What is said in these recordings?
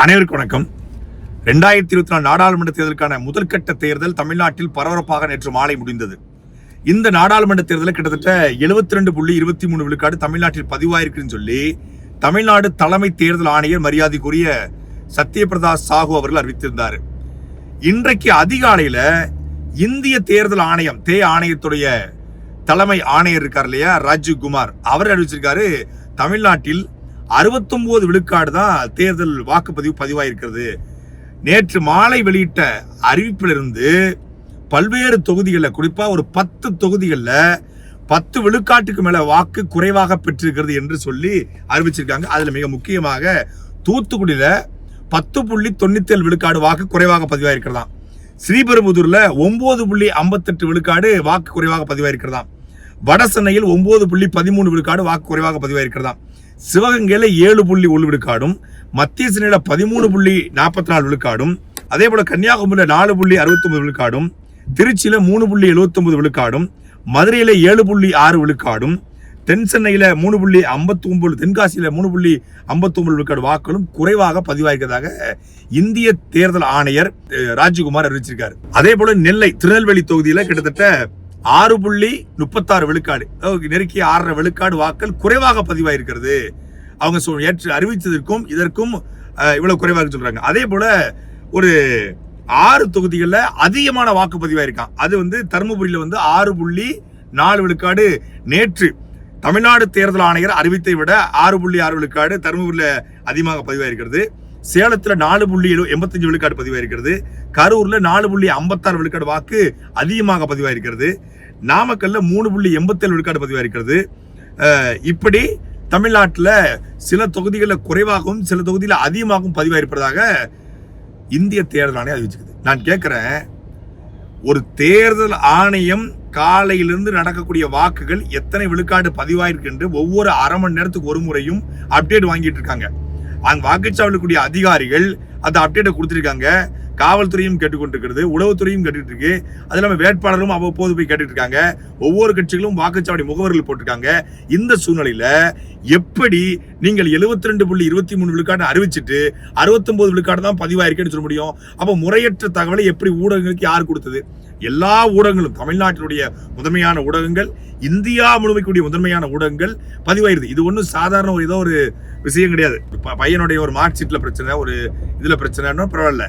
அனைவருக்கும் வணக்கம். ரெண்டாயிரத்தி இருபத்தி நாலு நாடாளுமன்ற தேர்தலுக்கான முதல்கட்ட தேர்தல் தமிழ்நாட்டில் பரபரப்பாக நேற்று மாலை முடிந்தது. இந்த நாடாளுமன்ற தேர்தலில் கிட்டத்தட்ட 72.23 ரெண்டு புள்ளி இருபத்தி மூணு விழுக்காடு தமிழ்நாட்டில் பதிவாயிருக்குன்னு சொல்லி தமிழ்நாடு தலைமை தேர்தல் ஆணையர் மரியாதைக்குரிய சத்யபிரதா சாஹூ அவர்கள் அறிவித்திருந்தார். இன்றைக்கு அதிகாலையில் இந்திய தேர்தல் ஆணையம் தே ஆணையத்துடைய தலைமை ஆணையர் இருக்கார் இல்லையா ராஜீவ் குமார் அவர் அறிவிச்சிருக்காரு தமிழ்நாட்டில் 69 விழுக்காடு தான் தேர்தல் வாக்குப்பதிவு பதிவாயிருக்கிறது. நேற்று மாலை வெளியிட்ட அறிவிப்பிலிருந்து பல்வேறு தொகுதிகளில் குறிப்பாக ஒரு பத்து தொகுதிகளில் பத்து விழுக்காட்டுக்கு மேலே வாக்கு குறைவாக பெற்றிருக்கிறது என்று சொல்லி அறிவிச்சிருக்காங்க. அதில் மிக முக்கியமாக தூத்துக்குடியில் பத்து புள்ளி தொண்ணூத்தேழு விழுக்காடு வாக்கு குறைவாக பதிவாயிருக்கிறதாம். ஸ்ரீபெரும்புதூரில் ஒம்பது புள்ளி ஐம்பத்தெட்டு விழுக்காடு வாக்கு குறைவாக பதிவாயிருக்கிறதாம். வட சென்னையில் ஒம்பது புள்ளி பதிமூணு விழுக்காடு வாக்கு குறைவாக பதிவாயிருக்கிறதாம். சிவகங்கையில் ஏழு புள்ளி ஒரு விழுக்காடும் மத்திய சென்னையில பதிமூணு புள்ளி நாற்பத்தி நாலு விழுக்காடும் அதே போல் கன்னியாகுமரியில் நாலு புள்ளி அறுபத்தொம்பது விழுக்காடும் திருச்சியில் மூணு புள்ளி எழுபத்தொம்பது விழுக்காடும் மதுரையில் ஏழு புள்ளி ஆறு விழுக்காடும் தென் சென்னையில் மூணு புள்ளி ஐம்பத்தொம்பது தென்காசியில் மூணு புள்ளி ஐம்பத்தொம்பது விழுக்காடு வாக்குகளும் குறைவாக பதிவாகிறதாக இந்திய தேர்தல் ஆணையர் ராஜ்குமார் அறிவிச்சிருக்காரு. அதே போல நெல்லை திருநெல்வேலி தொகுதியில் கிட்டத்தட்ட ஆறு புள்ளி முப்பத்தாறு விழுக்காடு. அதாவது நெருக்கிய ஆறரை விழுக்காடு வாக்கள் குறைவாக பதிவாயிருக்கிறது. அவங்க ஏற்று அறிவித்ததற்கும் இதற்கும் இவ்வளவு குறைவாக சொல்றாங்க. அதே போல ஒரு ஆறு தொகுதிகளில் அதிகமான வாக்குப்பதிவாயிருக்கான் அது வந்து தருமபுரியில் வந்து ஆறு புள்ளி நாலு விழுக்காடு நேற்று தமிழ்நாடு தேர்தல் ஆணையர் அறிவித்தை விட ஆறு புள்ளி ஆறு விழுக்காடு தருமபுரியில் அதிகமாக பதிவாயிருக்கிறது. சேலத்தில் நாலு புள்ளி எழு எண்பத்தஞ்சு விழுக்காடு பதிவாயிருக்கிறது. கரூரில் நாலு புள்ளி ஐம்பத்தாறு விழுக்காடு வாக்கு அதிகமாக பதிவாயிருக்கிறது. நாமக்கல்ல மூணு புள்ளி எண்பத்தேழு விழுக்காடு பதிவாயிருக்கிறது. இப்படி தமிழ்நாட்டில் சில தொகுதிகளில் குறைவாகவும் சில தொகுதியில் அதிகமாகவும் பதிவாயிருப்பதாக இந்திய தேர்தல் ஆணையம் அறிவிச்சுக்குது. நான் கேட்குறேன் ஒரு தேர்தல் ஆணையம் காலையிலிருந்து நடக்கக்கூடிய வாக்குகள் எத்தனை விழுக்காடு பதிவாயிருக்கு என்று ஒவ்வொரு அரை மணி நேரத்துக்கு ஒரு முறையும் அப்டேட் வாங்கிட்டு இருக்காங்க. அங்க வாக்குச்சாவடியில் கூடிய அதிகாரிகள் அந்த அப்டேட்டை கொடுத்துருக்காங்க. காவல்துறையும் கேட்டுக்கொண்டிருக்கிறது உளவுத்துறையும் கேட்டுட்டு இருக்கு அது இல்லாமல் வேட்பாளரும் அவ்வப்போது போய் கேட்டுட்டு இருக்காங்க ஒவ்வொரு கட்சிகளும் வாக்குச்சாவடி முகவர்கள் போட்டிருக்காங்க. இந்த சூழ்நிலையில எப்படி நீங்கள் 72.23 ரெண்டு புள்ளி இருபத்தி மூணு விழுக்காடு அறிவிச்சிட்டு 69 விழுக்காடு தான் பதிவாயிருக்கேன்னு சொல்ல முடியும்? அப்போ முறையற்ற தகவலை எப்படி ஊடகங்களுக்கு யார் கொடுத்தது? எல்லா ஊடகங்களும் தமிழ்நாட்டினுடைய முதன்மையான ஊடகங்கள் இந்தியா முழுமைக்குரிய முதன்மையான ஊடகங்கள் பதிவாயிருது. இது ஒன்றும் சாதாரண ஒரு ஏதோ ஒரு விஷயம் கிடையாது. பையனுடைய ஒரு மார்க் ஷீட்ல பிரச்சனை ஒரு இதில் பிரச்சனைன்னா பரவாயில்ல.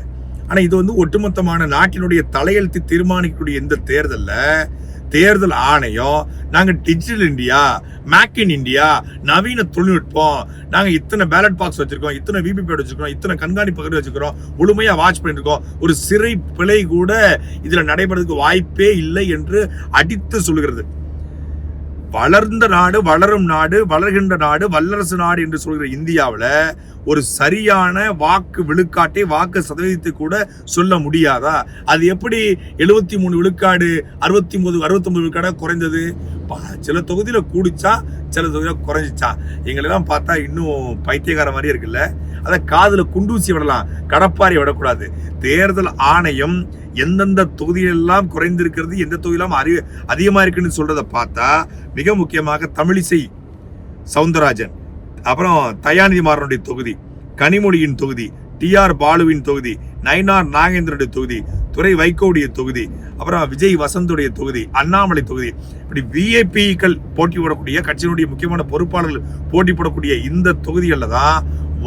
ஆனால் இது வந்து ஒட்டுமொத்தமான நாட்டினுடைய தலையெழுத்து தீர்மானிக்கக்கூடிய இந்த தேர்தலில் தேர்தல் ஆணையம் நாங்கள் digital India make in India நவீன தொழில்நுட்பம் நாங்கள் இத்தனை பேலட் பாக்ஸ் வச்சிருக்கோம் இத்தனை விபிபேட் வச்சிருக்கோம் இத்தனை கண்காணிப்பு வச்சிருக்கோம் முழுமையாக வாட்ச் பண்ணியிருக்கோம் ஒரு சிறை பிழை கூட இதில் நடைபெறதுக்கு வாய்ப்பே இல்லை என்று அடித்து சொல்கிறது வளர்ந்த நாடு வளரும் நாடு வளர்கின்ற நாடு வல்லரசு நாடு என்று சொல்கிற இந்தியாவில் ஒரு சரியான வாக்கு விழுக்காட்டை வாக்கு சதவீதத்தை கூட சொல்ல முடியாதா? அது எப்படி எழுபத்தி மூணு விழுக்காடு அறுபத்தி மூணு அறுபத்தொம்பது விழுக்காடாக குறைந்தது? சில தொகுதியில் கூடிச்சா சில தொகுதியில் குறைஞ்சிச்சா? எங்களெல்லாம் பார்த்தா இன்னும் பைத்தியக்கார மாதிரி இருக்குல்ல. அதை காதில் குண்டூசி விடலாம் கடப்பாரி விடக்கூடாது. தேர்தல் ஆணையம் எந்தெந்த தொகுதியிலெல்லாம் குறைந்திருக்கிறது எந்த தொகுதியெல்லாம் அறி அதிகமாக இருக்குன்னு சொல்கிறத பார்த்தா மிக முக்கியமாக தமிழிசை சவுந்தரராஜன் அப்புறம் தயாநிதி மாறனுடைய தொகுதி கனிமொழியின் தொகுதி டிஆர் பாலுவின் தொகுதி நயினார் நாகேந்திரனுடைய தொகுதி துறை வைகோடைய தொகுதி அப்புறம் விஜய் வசந்துடைய தொகுதி அண்ணாமலை தொகுதி இப்படி விஐபிக்கள் போட்டி போடக்கூடிய கட்சியினுடைய முக்கியமான பொறுப்பாளர்கள் போட்டி போடக்கூடிய இந்த தொகுதிகளில் தான்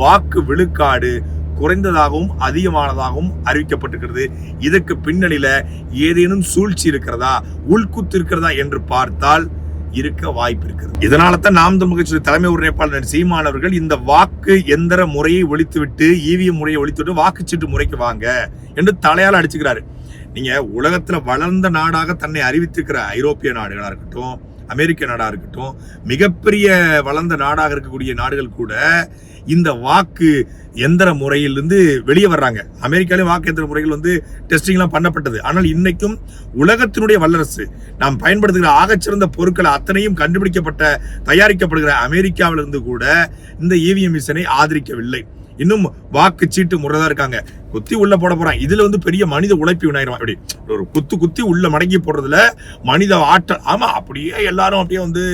வாக்கு விழுக்காடு குறைந்ததாகவும் அதிகமானதாகவும் அறிவிக்கப்பட்டிருக்கிறது. இதற்கு பின்னணியில ஏதேனும் சூழ்ச்சி இருக்கிறதா உள்குத்து இருக்கிறதா என்று பார்த்தால் இருக்க வாய்ப்பு இருக்கிறது. இதனால தான் நாம் தமிழ் கட்சியுடைய தலைமை ஒருங்கிணைப்பாளர் சீமான் அவர்கள் இந்த வாக்கு எந்திர முறையை ஒழித்துவிட்டு இவிஎம் முறையை ஒழித்துவிட்டு வாக்குச்சீட்டு முறைக்கு வாங்க என்று தலையால் அடிச்சுக்கிறாரு. நீங்க உலகத்துல வளர்ந்த நாடாக தன்னை அறிவித்திருக்கிற ஐரோப்பிய நாடுகளா இருக்கட்டும் அமெரிக்க நாடா இருக்கட்டும் மிகப்பெரிய வளர்ந்த நாடாக இருக்கக்கூடிய நாடுகள் கூட இந்த வாக்கு எந்திர முறையிலிருந்து வெளியே வர்றாங்க. அமெரிக்காலையும் வாக்கு எந்திர முறைகள் வந்து டெஸ்டிங்லாம் பண்ணப்பட்டது. ஆனால் இன்னைக்கும் உலகத்தினுடைய வல்லரசு நாம் பயன்படுத்துகிற ஆகச்சிறந்த பொருட்கள் அத்தனையும் கண்டுபிடிக்கப்பட்ட தயாரிக்கப்படுகிற அமெரிக்காவிலிருந்து கூட இந்த இவிஎம் மிஷனை ஆதரிக்கவில்லை. இன்னும் வாக்கு சீட்டு முறைதான் இருக்காங்க. குத்தி உள்ள போட போறான். இதுல வந்து பெரிய மனித உழைப்பு வினாயிரம் அப்படி. ஒரு குத்து குத்தி உள்ள மடங்கி போடுறதுல மனித ஆற்றல். ஆமா அப்படியே எல்லாரும் அப்படியே வந்து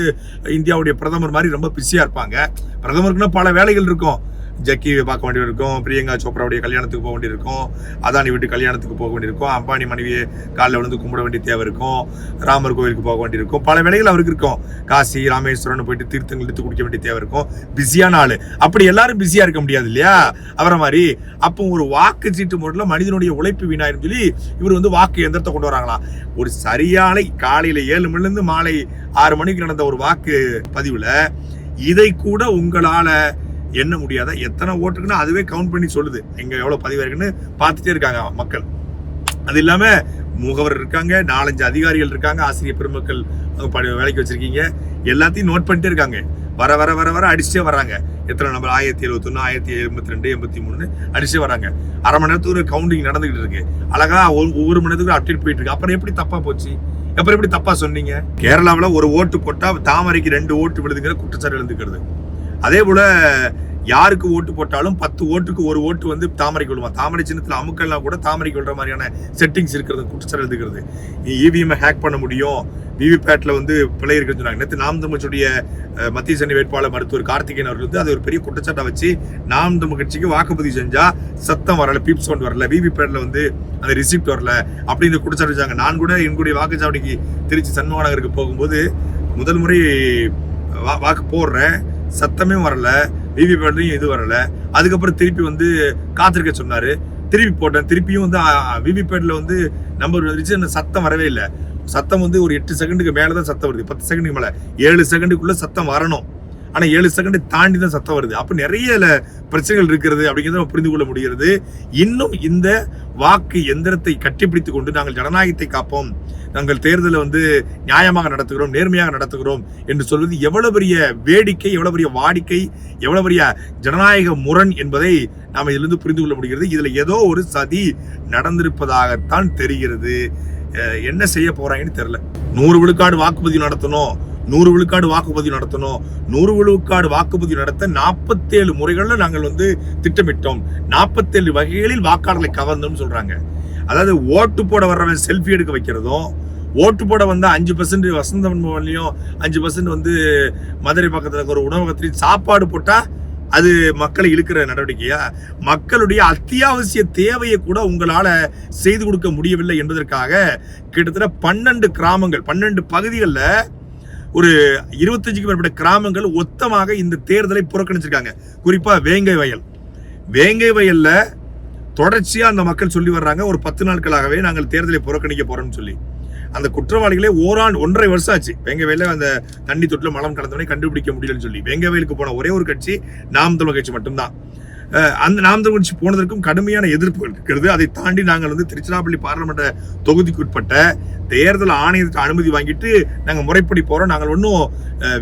இந்தியாவுடைய பிரதமர் மாதிரி ரொம்ப பிஸியா இருப்பாங்க. பிரதமருக்குன்னா பல வேலைகள் இருக்கும். ஜக்கியை பார்க்க வேண்டியிருக்கும் பிரியங்கா சோப்ராவுடைய கல்யாணத்துக்கு போக வேண்டியிருக்கும் அதானி வீட்டு கல்யாணத்துக்கு போக வேண்டியிருக்கும் அம்பானி மனைவியை காலில் விழுந்து கும்பிட வேண்டிய தேவை இருக்கும் ராமர் கோவிலுக்கு போக வேண்டியிருக்கும் பல வேலைகள் அவருக்கு இருக்கும். காசி ராமேஸ்வரன் போயிட்டு தீர்த்தங்கள் எடுத்து குடிக்க வேண்டிய தேவை இருக்கும். பிஸியான ஆள். அப்படி எல்லாரும் பிஸியாக இருக்க முடியாது இல்லையா? அவரை மாதிரி அப்போ ஒரு வாக்கு சீட்டு முறையில் மனிதனுடைய உழைப்பு வீணாயிரும் சொல்லி இவர் வந்து வாக்கு எந்திரத்தை கொண்டு வராங்களாம் ஒரு சரியான காலையில் ஏழு மணிலேருந்து மாலை ஆறு மணிக்கு நடந்த ஒரு வாக்கு பதிவில் இதை கூட உங்களால் எண்ண முடியாத எத்தனை ஓட்டுக்குன்னு அதுவே கவுண்ட் பண்ணி சொல்லுது. எங்க எவ்வளவு பதிவு இருக்குன்னு பார்த்துட்டே இருக்காங்க மக்கள். அது இல்லாம முகவர் இருக்காங்க நாலஞ்சு அதிகாரிகள் இருக்காங்க ஆசிரியர் பெருமக்கள் வேலைக்கு வச்சிருக்கீங்க. எல்லாத்தையும் நோட் பண்ணிட்டே இருக்காங்க. வர வர வர வர அடிச்சே வராங்க எத்தனை நம்பர் ஆயிரத்தி எழுபத்தொன்னு ஆயிரத்தி எண்பத்தி ரெண்டு எண்பத்தி மூணு அடிச்சே வராங்க அரை மணி நேரத்துக்கு ஒரு கவுண்டிங் நடந்துகிட்டு இருக்கு. அழகா ஒவ்வொரு மணி நேரத்துக்கு அப்டேட் போயிட்டு இருக்கு. அப்புறம் எப்படி தப்பா போச்சு? அப்புறம் எப்படி தப்பா சொன்னீங்க? கேரளாவில் ஒரு ஓட்டு போட்டால் தாமரைக்கு ரெண்டு ஓட்டு விழுதுங்கிற குற்றச்சாட்டு எழுந்துக்கிறது. அதே போல யாருக்கு ஓட்டு போட்டாலும் பத்து ஓட்டுக்கு ஒரு ஓட்டு வந்து தாமரைக்கு விழுமா தாமரை சின்னத்தில் அமுக்கெல்லாம் கூட தாமரை கொள்ற மாதிரியான செட்டிங்ஸ் இருக்கிறது குற்றச்சாட்டு எழுதுகிறது. இவிஎம் ஹேக் பண்ண முடியும். விவிபேட்ல வந்து பிழை இருக்குன்னு சொன்னாங்க. நேற்று நாம் தமிழ்ச்சியுடைய மத்திய சென்னை வேட்பாளர் மருத்துவர் கார்த்திகேயன் அவர்கள் வந்து அது ஒரு பெரிய குற்றச்சாட்டை வச்சு நாம் தமிழ் கட்சிக்கு வாக்குப்பதிவு செஞ்சா சத்தம் வரல பீப் சவுண்ட் வரல விவிபேட்ல வந்து அந்த ரிசிப்ட் வரல அப்படின்னு குற்றச்சாட்டு வச்சாங்க. நான் கூட என்னுடைய வாக்குச்சாவடிக்கு திருச்சி சண்முக நகருக்கு போகும்போது முதல் முறை வா- வாக்கு போடுறேன். சத்தமே வரல விவிபேட்லையும் இது வரல. அதுக்கப்புறம் திருப்பி வந்து காத்திருக்க சொன்னாரு. திருப்பி போட்டேன். திருப்பியும் வந்து விவிபேட்டில் வந்து நம்பர் வந்துருச்சு. அந்த சத்தம் வரவே இல்லை. சத்தம் வந்து ஒரு எட்டு செகண்டுக்கு மேலே தான் சத்தம் வருது. பத்து செகண்டுக்கு மேலே. ஏழு செகண்டுக்குள்ளே சத்தம் வரணும். ஆனால் ஏழு செகண்ட் தாண்டி தான் சத்தம் வருது. அப்போ நிறைய பிரச்சனைகள் இருக்கிறது அப்படிங்கிறத நம்ம புரிந்து கொள்ள முடிகிறது. இன்னும் இந்த வாக்கு எந்திரத்தை கட்டிப்பிடித்து கொண்டு நாங்கள் ஜனநாயகத்தை காப்போம். நாங்கள் தேர்தலை வந்து நியாயமாக நடத்துகிறோம் நேர்மையாக நடத்துகிறோம் என்று சொல்வது எவ்வளவு பெரிய வேடிக்கை எவ்வளவு பெரிய வாடிக்கை எவ்வளவு பெரிய ஜனநாயக முரண் என்பதை நாம் இதிலிருந்து புரிந்து கொள்ள முடிகிறது. இதில் ஏதோ ஒரு சதி நடந்திருப்பதாகத்தான் தெரிகிறது. என்ன செய்ய போறாங்கன்னு தெரியல. நூறு விழுக்காடு வாக்குப்பதிவு நடத்தணும். நூறு விழுக்காடு வாக்குப்பதிவு நடத்தணும். நூறு விழுக்காடு வாக்குப்பதிவு நடத்த நாற்பத்தேழு முறைகளில் நாங்கள் வந்து திட்டமிட்டோம். நாற்பத்தேழு வகைகளில் வாக்காளர்களை கவர்ந்தோம்னு சொல்றாங்க. அதாவது ஓட்டு போட வர்றவன் செல்ஃபி எடுக்க வைக்கிறதும் ஓட்டு போட வந்தால் அஞ்சு பர்சன்ட் வசந்தம் பவன்லையும் அஞ்சு பர்சன்ட் வந்து மதுரை பக்கத்தில் இருக்கிற ஒரு உணவகத்திலையும் சாப்பாடு போட்டால் அது மக்களை இழுக்கிற நடவடிக்கையா? மக்களுடைய அத்தியாவசிய தேவையை கூட உங்களால செய்து கொடுக்க முடியவில்லை என்பதற்காக கிட்டத்தட்ட பன்னெண்டு கிராமங்கள் பன்னெண்டு பகுதிகளில் ஒரு இருபத்தஞ்சுக்கு மேற்பட்ட கிராமங்கள் ஒத்தமாக இந்த தேர்தலை புறக்கணிச்சிருக்காங்க. குறிப்பாக வேங்கை வயல். வேங்கை வயலில் தொடர்ச்சியாக அந்த மக்கள் சொல்லி வர்றாங்க. ஒரு பத்து நாட்களாகவே நாங்கள் தேர்தலை புறக்கணிக்க போகிறோம்னு சொல்லி. அந்த குற்றவாளிகளே ஓராண்டு ஒன்றரை வருஷம் ஆச்சு வெங்கவேல அந்த தண்ணி தொட்டில் மலம் கலந்தவனை கண்டுபிடிக்க முடியலன்னு சொல்லி. வெங்கவேலுக்கு போன ஒரே ஒரு கட்சி நாம் தமிழ் கட்சி மட்டும்தான். அந்த நாம் தமிழ் கட்சி போனதற்கும் கடுமையான எதிர்ப்பு இருக்கிறது. அதை தாண்டி நாங்கள் வந்து திருச்சிராப்பள்ளி பாராளுமன்ற தொகுதிக்கு உட்பட்ட தேர்தல் ஆணையத்துக்கு அனுமதி வாங்கிட்டு நாங்கள் முறைப்படி போறோம். நாங்கள் ஒன்றும்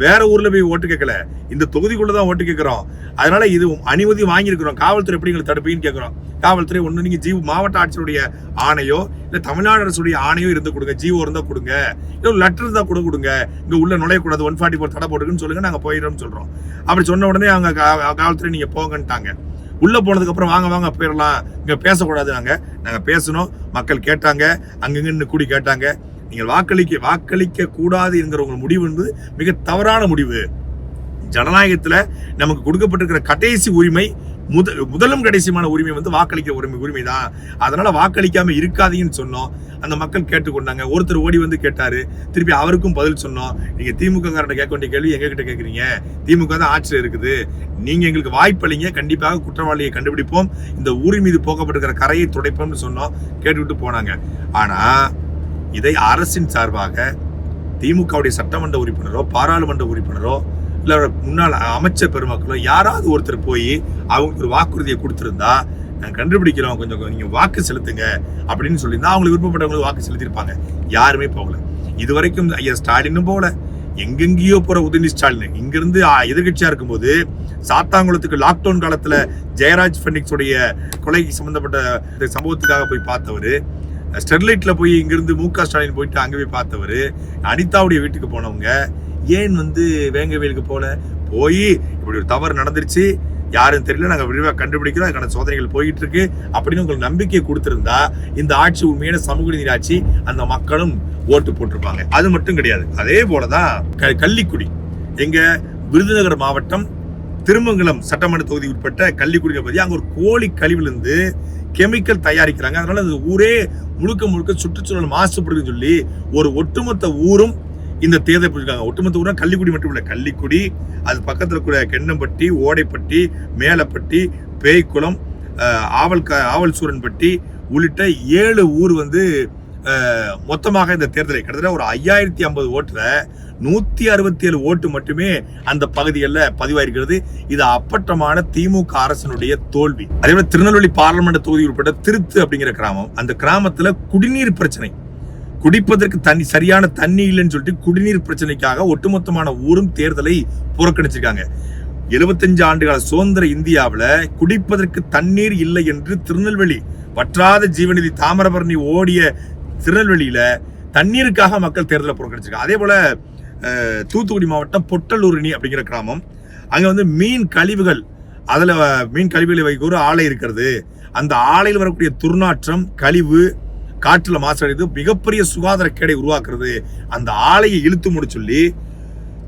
வேற ஊர்ல போய் ஓட்டு கேட்கல. இந்த தொகுதிக்குள்ள தான் ஓட்டு கேட்கிறோம். அதனால இது அனுமதி வாங்கியிருக்கிறோம். காவல்துறை எப்படி எங்களுக்கு தடுப்பின்னு கேட்கிறோம். காவல்துறை ஒன்று நீங்கள் ஜீவ் மாவட்ட ஆட்சியருடைய ஆணையோ இல்லை தமிழ்நாடு அரசுடைய ஆணையோ இருந்து கொடுங்க ஜீவோ இருந்தால் கொடுங்க. இல்லை ஒரு லெட்டர் இருந்தால் கூட கொடுங்க. இங்கே உள்ள நுழையக்கூடாது ஒன் ஃபார்ட்டி ஃபோர் தடை போட்டுருக்குன்னு சொல்லுங்கள் நாங்கள் போயிடுறோம்னு சொல்கிறோம் அப்படி சொன்ன உடனே அவங்க காவல்துறை நீங்கள் போங்கன்ட்டாங்க. உள்ளே போனதுக்கப்புறம் வாங்க வாங்க போயிடலாம். இங்கே பேசக்கூடாது நாங்கள் நாங்கள் பேசணும். மக்கள் கேட்டாங்க. அங்கங்கன்னு கூடி கேட்டாங்க. நீங்கள் வாக்களிக்க வாக்களிக்க கூடாது என்கிற உங்கள் முடிவு என்பது மிக தவறான முடிவு. ஜனநாயகத்தில் நமக்கு கொடுக்கப்பட்டிருக்கிற கடைசி உரிமை முத முதலும் கடைசியுமான உரிமை வந்து வாக்களிக்கிற உரிமை உரிமை தான் அதனால வாக்களிக்காம இருக்காதீங்கன்னு சொன்னோம். அந்த மக்கள் கேட்டுக்கொண்டாங்க. ஒருத்தர் ஓடி வந்து கேட்டாரு. திருப்பி அவருக்கும் பதில் சொன்னோம். நீங்க திமுகங்கார்ட்ட கேட்க வேண்டிய கேள்வி எங்க கிட்ட திமுக தான் ஆட்சியில் இருக்குது. நீங்க எங்களுக்கு வாய்ப்பளிங்க கண்டிப்பாக குற்றவாளியை கண்டுபிடிப்போம். இந்த ஊரின் மீது போக்கப்பட்டிருக்கிற கரையை துடைப்போம்னு சொன்னோம். கேட்டுவிட்டு போனாங்க. ஆனா இதை அரசின் சார்பாக திமுகவுடைய சட்டமன்ற உறுப்பினரோ பாராளுமன்ற உறுப்பினரோ இல்லை முன்னாள் அமைச்சர் பெருமக்களோ யாராவது ஒருத்தர் போய் அவங்களுக்கு ஒரு வாக்குறுதியை கொடுத்துருந்தா நாங்கள் கண்டுபிடிக்கிறோம் கொஞ்சம் நீங்கள் வாக்கு செலுத்துங்க அப்படின்னு சொல்லியிருந்தா அவங்களுக்கு விருப்பப்பட்டவங்களுக்கு வாக்கு செலுத்தியிருப்பாங்க. யாருமே போகல. இது வரைக்கும் ஐயா ஸ்டாலினும் போகல. எங்கெங்கேயோ போற உதயநிதி ஸ்டாலின் இங்கிருந்து ஆ, இருக்கும்போது சாத்தாங்குளத்துக்கு லாக்டவுன் காலத்துல ஜெயராஜ் ஃபெனிக்ஸ் கொலை சம்பந்தப்பட்ட சம்பவத்துக்காக போய் பார்த்தவர் ஸ்டெர்லைட்ல போய் இங்கிருந்து மு க ஸ்டாலின் போயிட்டு அங்கே போய் பார்த்தவர் அனிதாவுடைய வீட்டுக்கு போனவங்க ஏன் வந்து வேங்கவேலுக்கு போல? போய் இப்படி ஒரு தவறு நடந்துருச்சு. யாரும் தெரியல. நாங்கள் விரிவாக கண்டுபிடிக்கிறோம். அதுக்கான சோதனைகள் போயிட்டு இருக்கு அப்படின்னு உங்களுக்கு நம்பிக்கை கொடுத்துருந்தா இந்த ஆட்சி உண்மையான சமூக நீதி ஆட்சி அந்த மக்களும் ஓட்டு போட்டிருப்பாங்க. அது மட்டும் கிடையாது. அதே போலதான் க- கள்ளிக்குடி. எங்க விருதுநகர் மாவட்டம் திருமங்கலம் சட்டமன்ற தொகுதி உட்பட்ட கள்ளிக்குடியில பற்றி அங்கே ஒரு கோழி கழிவுலேருந்து கெமிக்கல் தயாரிக்கிறாங்க. அதனால அந்த ஊரே முழுக்க முழுக்க சுற்றுச்சூழல் மாசுபடுதுன்னு சொல்லி ஒரு ஒட்டுமொத்த ஊரும் இந்த தேர்தல் பிடிச்சிருக்காங்க ஒட்டுமொத்த ஊரா கள்ளிக்குடி மட்டும் இல்லை கள்ளிக்குடி அது பக்கத்தில் கூட கெண்ணம்பட்டி ஓடைப்பட்டி மேலப்பட்டி பேய்க்குளம் ஆவல் க ஆவல் சூரன்பட்டி உள்ளிட்ட ஏழு ஊர் வந்து மொத்தமாக இந்த தேர்தலை கிட்டத்தட்ட ஒரு ஐயாயிரத்தி ஐம்பது ஓட்டில் நூற்றி அறுபத்தி ஏழு ஓட்டு மட்டுமே அந்த பகுதிகளில் பதிவாயிருக்கிறது. இது அப்பட்டமான திமுக அரசனுடைய தோல்வி. அதே போல திருநெல்வேலி பார்லமெண்ட் தொகுதி உட்பட்ட திருத்து அப்படிங்கிற கிராமம் அந்த கிராமத்தில் குடிநீர் பிரச்சனை. குடிப்பதற்கு தண்ணி சரியான தண்ணி இல்லைன்னு சொல்லிட்டு குடிநீர் பிரச்சனைக்காக ஒட்டுமொத்தமான ஊரும் தேர்தலை புறக்கணிச்சிருக்காங்க. எழுபத்தஞ்சு ஆண்டுகால சுதந்திர இந்தியாவில் குடிப்பதற்கு தண்ணீர் இல்லை என்று திருநெல்வேலி வற்றாத ஜீவநிதி தாமிரபரணி ஓடிய திருநெல்வேலியில தண்ணீருக்காக மக்கள் தேர்தலை புறக்கணிச்சிருக்காங்க. அதே போல தூத்துக்குடி மாவட்டம் பொட்டலூரணி அப்படிங்கிற கிராமம் அங்கே வந்து மீன் கழிவுகள் அதில் மீன் கழிவுகளை வைக்க ஒரு ஆலை இருக்கிறது. அந்த ஆலையில் வரக்கூடிய துர்நாற்றம் கழிவு காற்றில் மாசடைந்து மிகப்பெரிய சுகாதார கேடை உருவாக்குறது அந்த ஆலையை இழுத்து முடி சொல்லி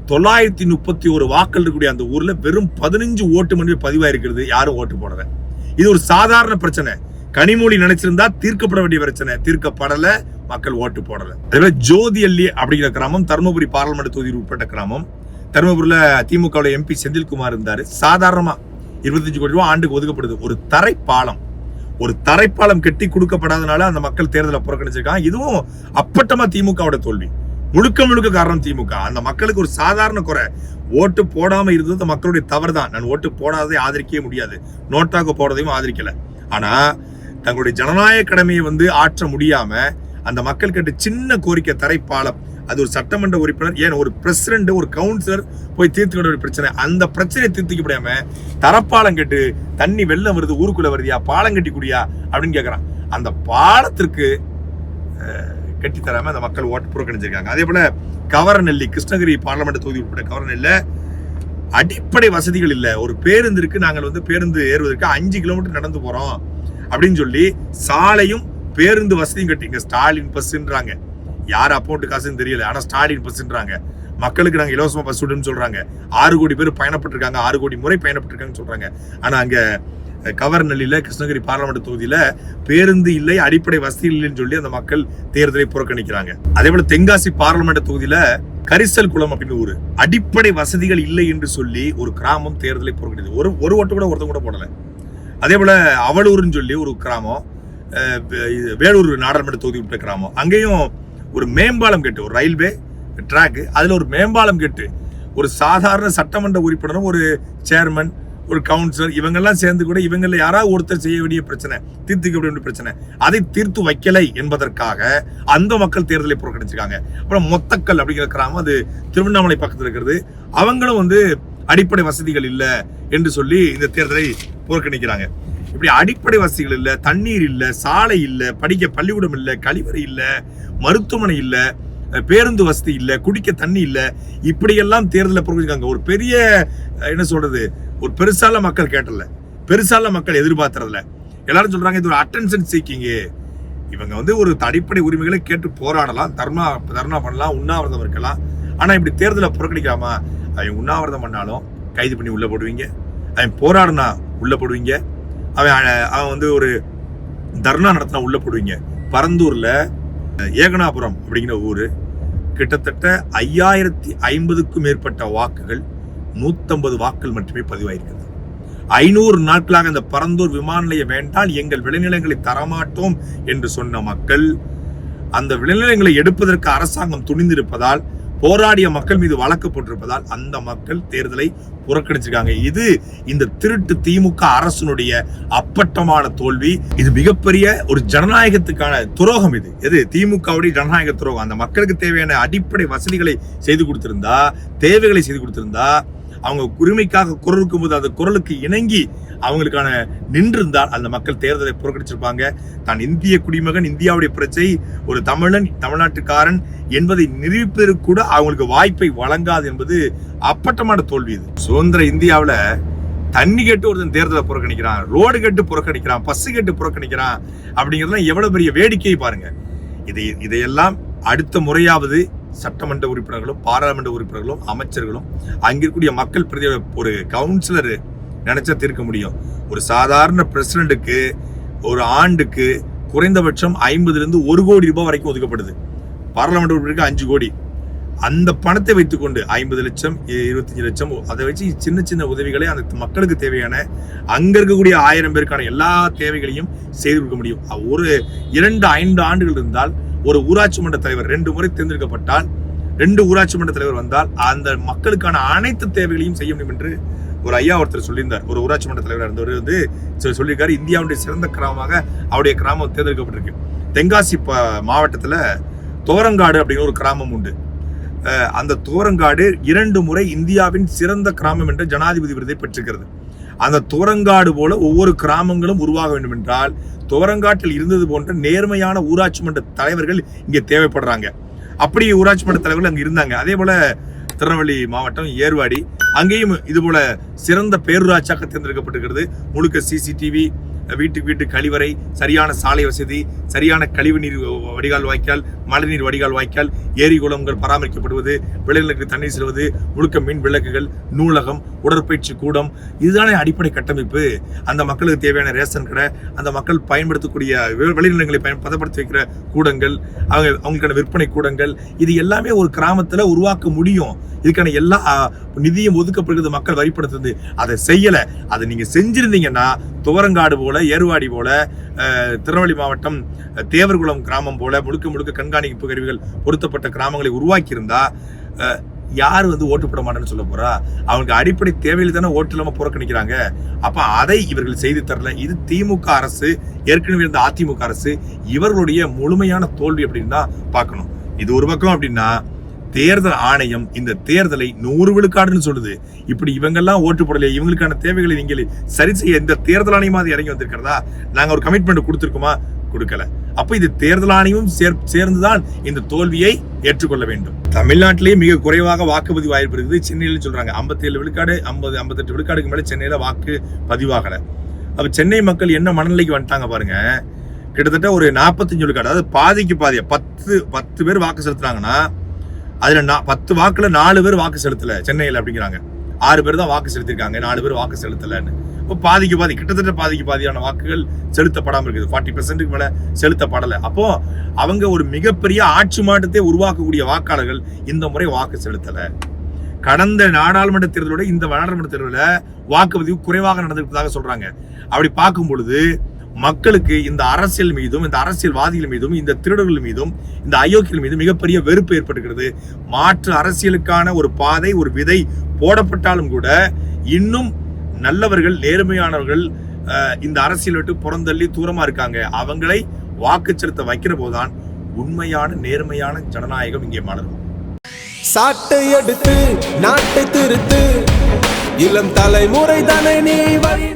தொள்ளாயிரத்தி முப்பத்தி ஒரு வாக்கள் இருக்கக்கூடிய அந்த ஊர்ல வெறும் பதினஞ்சு ஓட்டு மட்டுமே பதிவாயிருக்கிறது. யாரும் ஓட்டு போடல. இது ஒரு சாதாரண பிரச்சனை. கனிமொழி நினைச்சிருந்தா தீர்க்கப்பட வேண்டிய பிரச்சனை. தீர்க்கப்படல மக்கள் ஓட்டு போடல. அதே ஜோதி அள்ளி அப்படிங்கிற கிராமம் தருமபுரி பாராளுமன்ற தொகுதி உட்பட்ட கிராமம். தருமபுரியில் திமுகவில் எம்பி செந்தில்குமார் இருந்தார். சாதாரணமாக இருபத்தஞ்சு கோடி ரூபா ஆண்டுக்கு ஒதுக்கப்படுது. ஒரு தரை பாலம் ஒரு தரைப்பாலம் கட்டி கொடுக்கப்படாதனால அந்த மக்கள் தேர்தலை புறக்கணிச்சிருக்காங்க. இதுவும் அப்பட்டமா திமுகவோட தோல்வி. முழுக்க முழுக்க காரணம் திமுக. அந்த மக்களுக்கு ஒரு சாதாரண குறை. ஓட்டு போடாம இருந்தது அந்த மக்களுடைய தவறு தான் நான் ஓட்டு போடாததை ஆதரிக்கவே முடியாது. நோட்டாக்கு போடுறதையும் ஆதரிக்கல. ஆனா தங்களுடைய ஜனநாயக கடமையை வந்து ஆற்ற முடியாம அந்த மக்கள் கிட்ட சின்ன கோரிக்கை தரைப்பாலம் அது ஒரு சட்டமன்ற உறுப்பினர் ஏன் ஒரு பிரசிடண்ட் ஒரு கவுன்சிலர் போய் தீர்த்துக்கிற ஒரு பிரச்சனை. அந்த பிரச்சனையை தீர்த்துக்க முடியாம தரப்பாலம் கேட்டு தண்ணி வெள்ளம் வருது ஊருக்குள்ள வருதியா பாலம் கட்டி குடியா அப்படின்னு கேட்கறான் அந்த பாலத்திற்கு கட்டி தராம அந்த மக்கள் ஓட்டு புறக்கணிச்சிருக்காங்க. அதே போல கவரநெல்லி கிருஷ்ணகிரி பார்லமெண்ட் தொகுதி உட்பட கவரநெல்ல அடிப்படை வசதிகள் இல்லை. ஒரு பேருந்து இருக்கு நாங்கள் வந்து பேருந்து ஏறுவதற்கு அஞ்சு கிலோமீட்டர் நடந்து போறோம் அப்படின்னு சொல்லி சாலையும் பேருந்து வசதியும் கட்டிங்க. ஸ்டாலின் பஸ்ன்றாங்க. யார் அப்போட்டு காசுன்னு தெரியல. ஆனால் ஸ்டாலின் பஸ்ன்றாங்க. மக்களுக்கு நாங்கள் இலவசமாக பஸ் விடுன்னு சொல்கிறாங்க ஆறு கோடி பேர் பயணப்பட்டிருக்காங்க. ஆறு கோடி முறை பயணப்பட்டிருக்காங்கன்னு சொல்கிறாங்க ஆனால் அங்கே கவர்நல்லியில் கிருஷ்ணகிரி பாராளுமன்ற தொகுதியில் பேருந்து இல்லை அடிப்படை வசதி இல்லைன்னு சொல்லி அந்த மக்கள் தேர்தலை புறக்கணிக்கிறாங்க. அதே போல தென்காசி பாராளுமன்ற தொகுதியில் கரிசல் குளம் அப்படின்னு ஒரு அடிப்படை வசதிகள் இல்லை என்று சொல்லி ஒரு கிராமம் தேர்தலை புறக்கணிது ஒரு ஒரு ஓட்டு கூட ஒருத்தம் கூட போடலை. அதே போல அவலூர்னு சொல்லி ஒரு கிராமம் இது வேலூர் நாடாளுமன்ற தொகுதி விட்ட கிராமம். அங்கேயும் ஒரு மேம்பாலம் கேட்டு ஒரு ரயில்வே ட்ராக்கு அதில் ஒரு மேம்பாலம் கேட்டு. ஒரு சாதாரண சட்டமன்ற உறுப்பினரும் ஒரு சேர்மன் ஒரு கவுன்சிலர் இவங்கெல்லாம் சேர்ந்து கூட இவங்கள யாராவது ஒருத்தர் செய்ய வேண்டிய பிரச்சனை தீர்த்துக்க வேண்டிய பிரச்சனை அதை தீர்த்து வைக்கலை என்பதற்காக அந்த மக்கள் தேர்தலை புறக்கணிச்சிருக்காங்க. அப்புறம் மொத்தக்கல் அப்படிங்கிற கிராமம் அது திருவண்ணாமலை பக்கத்தில் இருக்கிறது. அவங்களும் வந்து அடிப்படை வசதிகள் இல்லை என்று சொல்லி இந்த தேர்தலை புறக்கணிக்கிறாங்க. இப்படி அடிப்படை வசதிகள் இல்லை தண்ணீர் இல்லை சாலை இல்லை படிக்க பள்ளிக்கூடம் இல்லை கழிவறை இல்லை மருத்துவமனை இல்லை பேருந்து வசதி இல்லை குடிக்க தண்ணி இல்லை இப்படியெல்லாம் தேர்தலில் புறக்கணிக்காங்க ஒரு பெரிய என்ன சொல்றது ஒரு பெருசால மக்கள் கேட்டல பெருசால மக்கள் எதிர்பார்க்கறதில்ல எல்லாரும் சொல்றாங்க இது ஒரு அட்டென்ஷன் சீக்கிங்கு இவங்க வந்து ஒரு அடிப்படை உரிமைகளை கேட்டு போராடலாம் தர்ணா தர்ணா பண்ணலாம் உண்ணாவிரதம் இருக்கலாம். ஆனால் இப்படி தேர்தலை புறக்கணிக்காம அவன் உண்ணாவிரதம் பண்ணாலும் கைது பண்ணி உள்ளே போடுவீங்க அவன் போராடினா உள்ளே போடுவீங்க. அவன் அவன் வந்து ஒரு தர்ணா நடத்தினா உள்ள போடுவீங்க. பரந்தூர்ல ஏகனாபுரம் அப்படிங்கிற ஊர். கிட்டத்தட்ட ஐயாயிரத்தி ஐம்பதுக்கும் மேற்பட்ட வாக்குகள் நூத்தம்பது வாக்குகள் மட்டுமே பதிவாயிருக்கிறது. ஐநூறு நாட்களாக இந்த பரந்தூர் விமான நிலையம் வேண்டால் எங்கள் விளைநிலங்களை தரமாட்டோம் என்று சொன்ன மக்கள் அந்த விளைநிலங்களை எடுப்பதற்கு அரசாங்கம் துணிந்திருப்பதால் போராடிய மக்கள் மீது வழக்கு போட்டிருப்பதால் அந்த மக்கள் தேர்தலை புறக்கணிச்சிருக்காங்க. இது இந்த திருட்டு திமுக அரசனுடைய அப்பட்டமான தோல்வி. இது மிகப்பெரிய ஒரு ஜனநாயகத்துக்கான துரோகம் இது. எது? திமுகவுடைய ஜனநாயக துரோகம். அந்த மக்களுக்கு தேவையான அடிப்படை வசதிகளை செய்து கொடுத்திருந்தா தேவைகளை செய்து கொடுத்திருந்தா அவங்க உரிமைக்காக குரல் இருக்கும்போது அந்த குரலுக்கு இணங்கி அவங்களுக்கான நின்றிருந்தால் அந்த மக்கள் தேர்தலை புறக்கணிச்சிருப்பாங்க. தான் இந்திய குடிமகன் இந்தியாவுடைய பிரஜை ஒரு தமிழன் தமிழ்நாட்டுக்காரன் என்பதை நிரூபிப்பதற்கு கூட அவங்களுக்கு வாய்ப்பை வழங்காது என்பது அப்பட்டமான தோல்வி இது. சுதந்திர இந்தியாவில் தண்ணி கேட்டு ஒருத்தன் தேர்தலை புறக்கணிக்கிறான் ரோடு கேட்டு புறக்கணிக்கிறான் பஸ்ஸு கேட்டு புறக்கணிக்கிறான் அப்படிங்கிறதுலாம் எவ்வளவு பெரிய வேடிக்கையை பாருங்க. இதை இதையெல்லாம் அடுத்த முறையாவது சட்டமன்ற உறுப்பினர்களும் பாராளுமன்ற உறுப்பினர்களும் அமைச்சர்களும் அங்கிருக்கக்கூடிய மக்கள் பிரதி ஒரு கவுன்சிலர் நினைச்சா தீர்க்க முடியும். ஒரு சாதாரண பிரசிடண்ட்டுக்கு ஒரு ஆண்டுக்கு குறைந்தபட்சம் ஐம்பதுலேருந்து ஒரு கோடி ரூபாய் வரைக்கும் ஒதுக்கப்படுது. பார்லமெண்ட் உறுப்பினருக்கு அஞ்சு கோடி. அந்த பணத்தை வைத்துக்கொண்டு ஐம்பது லட்சம் இ- இருபத்தஞ்சு லட்சம் அதை வச்சு சின்ன சின்ன உதவிகளை அந்த மக்களுக்கு தேவையான அங்க இருக்கக்கூடிய ஆயிரம் பேருக்கான எல்லா தேவைகளையும் செய்து கொடுக்க முடியும். ஒரு இரண்டு ஐந்து ஆண்டுகள் இருந்தால் ஒரு ஊராட்சி மன்ற தலைவர் ரெண்டு முறை தேர்ந்தெடுக்கப்பட்டால் ரெண்டு ஊராட்சி மன்ற தலைவர் வந்தால் அந்த மக்களுக்கான அனைத்து தேவைகளையும் செய்ய முடியும் என்று ஒரு ஐயா ஒருத்தர் சொல்லியிருந்தார். ஒரு ஊராட்சி மன்ற தலைவர் இருந்தவர் வந்து சொல்லியிருக்காரு. இந்தியாவுடைய சிறந்த கிராமமாக அவருடைய கிராமம் தேர்ந்தெடுக்கப்பட்டிருக்கு. தென்காசி ப- மாவட்டத்துல தோரங்காடு அப்படின்னு ஒரு கிராமம் உண்டு. அந்த தோரங்காடு இரண்டு முறை இந்தியாவின் சிறந்த கிராமம் என்ற ஜனாதிபதி விருதை பெற்றிருக்கிறது. அந்த தோரங்காடு போல ஒவ்வொரு கிராமங்களும் உருவாக வேண்டும் என்றால் தோரங்காட்டில் இருந்தது போன்ற நேர்மையான ஊராட்சி மன்ற தலைவர்கள் இங்கே தேவைப்படுறாங்க. அப்படி ஊராட்சி மன்ற தலைவர்கள் அங்க இருந்தாங்க. அதே போல திருநெல்வேலி மாவட்டம் ஏர்வாடி. அங்கேயும் இதுபோல சிறந்த பேரூராட்சியாக தேர்ந்தெடுக்கப்பட்டிருக்கிறது. முழுக்க சிசிடிவி வீட்டுக்கு வீட்டு கழிவறை சரியான சாலை வசதி சரியான கழிவு நீர் வடிகால் வாய்க்கால் மழைநீர் வடிகால் வாய்க்கால் ஏரி குளங்கள் பராமரிக்கப்படுவது விளைநிலங்களுக்கு தண்ணீர் செல்வது முழுக்க மின் விளக்குகள் நூலகம் உடற்பயிற்சி கூடம் இதுதானே அடிப்படை கட்டமைப்பு. அந்த மக்களுக்கு தேவையான ரேஷன் கடை அந்த மக்கள் பயன்படுத்தக்கூடிய விளைநிலங்களை பயன் பதப்படுத்தி வைக்கிற கூடங்கள் அவங்க அவங்களுக்கான விற்பனை கூடங்கள் இது எல்லாமே ஒரு கிராமத்தில் உருவாக்க முடியும். இதுக்கான எல்லா நிதியும் ஒதுக்கப்படுகிறது மக்கள் வரிப்படுத்துறது. அதை செய்யலை. அதை நீங்க செஞ்சிருந்தீங்கன்னா துவரங்காடு போல ஏர்வாடி போல திருநெல்வேலி மாவட்டம் தேவர்குளம் கிராமம் போல முழுக்க முழுக்க கண்காணிப்பு கருவிகள் பொருத்தப்பட்ட கிராமங்களை உருவாக்கியிருந்தா யார் வந்து ஓட்டு போட மாட்டேன்னு சொல்ல போறா? அவங்களுக்கு அடிப்படை தேவையில் தானே ஓட்டு இல்லாம புறக்கணிக்கிறாங்க. அப்ப அதை இவர்கள் செய்து தரல. இது திமுக அரசு ஏற்கனவே இருந்த அதிமுக அரசு இவர்களுடைய முழுமையான தோல்வி அப்படின்னு தான் பார்க்கணும். இது ஒரு பக்கம் அப்படின்னா தேர்தல் ஆணையம் இந்த தேர்தலை நூறு விழுக்காடுன்னு சொல்லுது. இப்படி இவங்கெல்லாம் ஓட்டு போடலையே இவங்களுக்கான தேவைகளை நீங்கள் சரி செய்ய இந்த தேர்தல் ஆணையமாவது இறங்கி வந்திருக்கிறதா? நாங்க ஒரு கமிட்மெண்ட் கொடுத்துருக்கோமா? கொடுக்கல. அப்ப இது தேர்தல் ஆணையமும் சேர் சேர்ந்துதான் இந்த தோல்வியை ஏற்றுக்கொள்ள வேண்டும். தமிழ்நாட்டிலேயே மிக குறைவாக வாக்குப்பதிவு வாய்ப்பு இருக்குது. சென்னையில் சொல்றாங்க. 57 விழுக்காடு ஐம்பது ஐம்பத்தெட்டு விழுக்காடுக்கு மேல சென்னையில வாக்கு பதிவாகல. அப்ப சென்னை மக்கள் என்ன மனநிலைக்கு வந்துட்டாங்க பாருங்க. கிட்டத்தட்ட ஒரு 45 விழுக்காடு அதாவது பாதிக்கு பாதியா பத்து பத்து பேர் வாக்கு செலுத்துறாங்கன்னா அதுல நான் பத்து வாக்குல நாலு பேர் வாக்கு செலுத்தல சென்னையில் அப்படிங்கிறாங்க. ஆறு பேர் தான் வாக்கு செலுத்திருக்காங்க நாலு பேர் வாக்கு செலுத்தலன்னு. இப்போ பாதிக்கு பாதி கிட்டத்தட்ட பாதிக்கு பாதியான வாக்குகள் செலுத்தப்படாமல் இருக்குது. ஃபார்ட்டி பெர்சென்ட்டுக்கு மேலே செலுத்தப்படலை. அப்போ அவங்க ஒரு மிகப்பெரிய ஆட்சி மாற்றத்தை உருவாக்கக்கூடிய வாக்காளர்கள் இந்த முறை வாக்கு செலுத்தலை. கடந்த நாடாளுமன்ற தேர்தலோட இந்த நாடாளுமன்ற தேர்தலில் வாக்குப்பதிவு குறைவாக நடந்திருப்பதாக சொல்றாங்க. அப்படி பார்க்கும் பொழுது மக்களுக்கு இந்த அரசியல் மீதும் இந்த அரசியல்வாதிகள் மீதும் இந்த திருடர்கள் மீதும் இந்த அயோக்கியர்கள் மீதும் மிகப்பெரிய வெறுப்பு ஏற்பட்டுகிறது மாற்று அரசியலுக்கான ஒரு பாதை ஒரு விதை போடப்பட்டாலும் கூட இன்னும் நல்லவர்கள் நேர்மையானவர்கள் இந்த அரசியல் விட்டு புறந்தள்ளி தூரமா இருக்காங்க. அவங்களை வாக்கு செலுத்த வைக்கிற போதுதான் உண்மையான நேர்மையான ஜனநாயகம் இங்கே மலரும். சாட்டை எடுத்து நாட்டை திருத்து இளம் தலைமுறை தானே நீ வழி